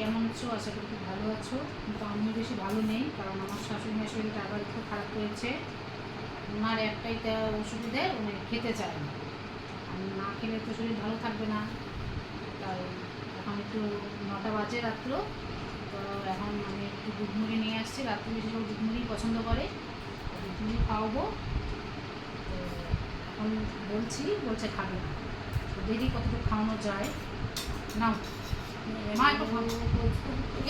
কেমন আছো? আশা করি খুব ভালো আছো। কিন্তু আমিও বেশি ভালো নেই, কারণ আমার শাশুড়ি মায়ের শরীরটা আবার একটু খারাপ হয়েছে। ওনার একটাই তা ওষুধ দেয় উনি খেতে চায় না। আমি না খেলে তো শরীর ভালো থাকবে না। তাই এখন একটু নটা বাজে রাত্র। তো এখন আমি একটু দুধমুড়ি নিয়ে আসছি। রাত্রে বেশিরভাগ দুধ মুড়ি পছন্দ করে। তো দুধ মুড়ি খাওয়াবো। তো এখন বলছি, বলছে খাবে না। দেখি কতটুকু খাওয়ানো যায়? নাও। মা একটু খাও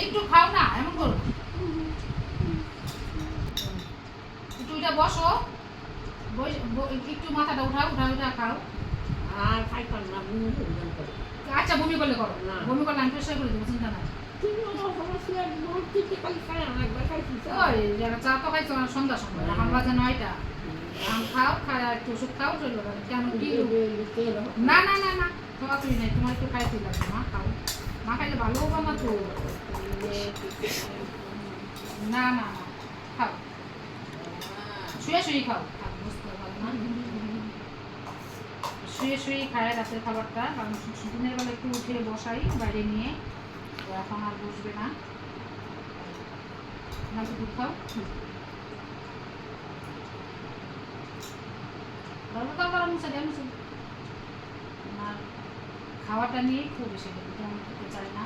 একটু খাও না এমন করো। একটু এটা বসো। একটু মাথাটা উঠাও উঠা উঠা খাও। আর খাইতাম না আচ্ছা বমি করলে করো। না। বমি করলে আমি পরিষ্কার করে দেবো চিন্তা তুমি খাই খাই যারা চা তো খাইছো না সন্ধ্যা সময় এখন বাজে নয়টা। আম খাও খায় একটু ওষুধ খাও চলবে না কেন কি? না না না না খাওয়া তুই নাই তোমার একটু খাইতে লাগবে মা খাও। মা খাইলে ভালো হবে না না খাও। শুয়ে শুয়ে খাও। খাও, শুয়ে শুয়ে খায় রাতের খাবারটা। কারণ দিনের বেলা একটু উঠে বসাই বাইরে নিয়ে। এখন আর বসবে না। না দুধ খাও। বাবা তো আবার মুছে দেয় মুছে খাওয়াটা নিয়ে খুব বেশি কিন্তু তেমন খেতে চায় না।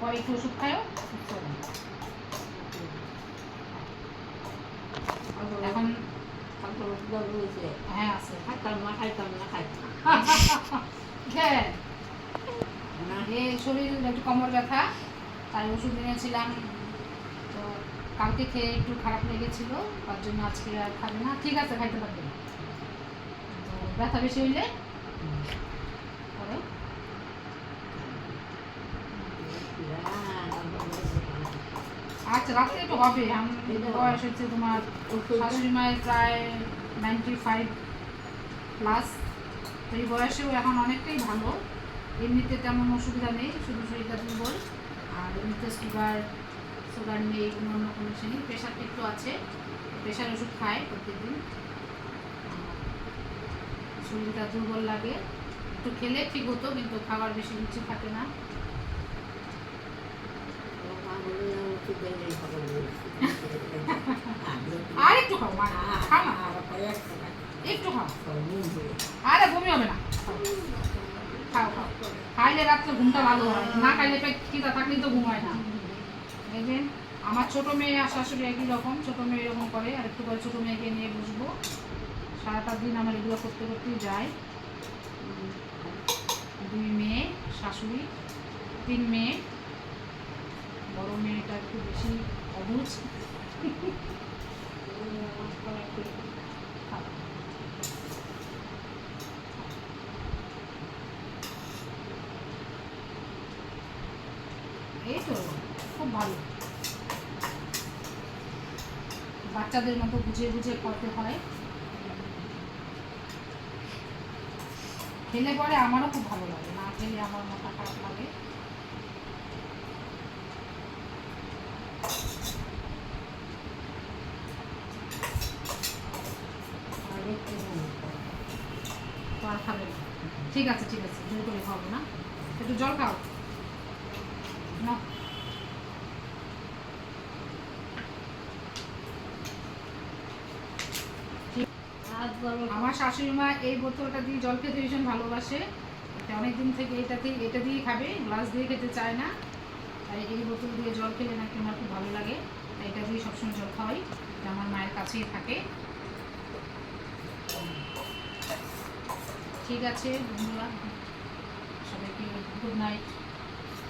পরে একটু ওষুধ খায়ও এখন না হ্যাঁ শরীর একটু কোমর ব্যথা ওষুধ তো কালকে খেয়ে একটু খারাপ লেগেছিল, তার জন্য আর খাবে না। ঠিক আছে, খাইতে পারবে তো ব্যথা বেশি হইলে আচ্ছা রাত্রে একটু হবে। বয়স হচ্ছে তোমার শাশুড়ি মায়ের প্রায় নাইনটি ফাইভ প্লাস এই বয়সেও এখন অনেকটাই ভালো। এমনিতে তেমন অসুবিধা নেই শুধু শরীরটা দুর্বল। আর এমনিতে সুগার সুগার নেই কোনো অন্য কোনো নেই। প্রেশারটা একটু আছে। প্রেশার ওষুধ খায় প্রত্যেকদিন। শরীরটা দুর্বল লাগে। একটু খেলে ঠিক হতো, কিন্তু খাবার বেশি রুচি থাকে না। আমার ছোট মেয়ে আর শাশুড়ি একই রকম। ছোট মেয়ে এরকম করে, আর একটু পরে ছোটো মেয়েকে নিয়ে বসবো। সারাটা দিন আমার এগুলো করতে করতেই যায়। দুই মেয়ে, শাশুড়ি, তিন মেয়ে। বড় মেয়েটা একটু বেশি খাও। এই তো, খুব ভালো। বাচ্চাদের মতো বুঝিয়ে বুঝিয়ে খাওয়াতে হয়। খেলে পরে আমারও খুব ভালো লাগে না খেলে আমার মাথা খারাপ লাগে। ঠিক আছে ঠিক আছে জোর করে খাব না। একটু জল খাও। না। আমার শাশুড়ি মা এই বোতলটা দিয়ে জল খেতে ভীষণ ভালোবাসে। এটা অনেকদিন থেকে এটাতে এটা দিয়ে খাবে, গ্লাস দিয়ে খেতে চায় না। তাই এই বোতল দিয়ে জল খেলে নাকি আমার খুব ভালো লাগে। তাই এটা দিয়ে সবসময় জল খাওয়াই, এটা আমার মায়ের কাছেই থাকে। ঠিক আছে, বন্ধুরা, সবাইকে গুড নাইট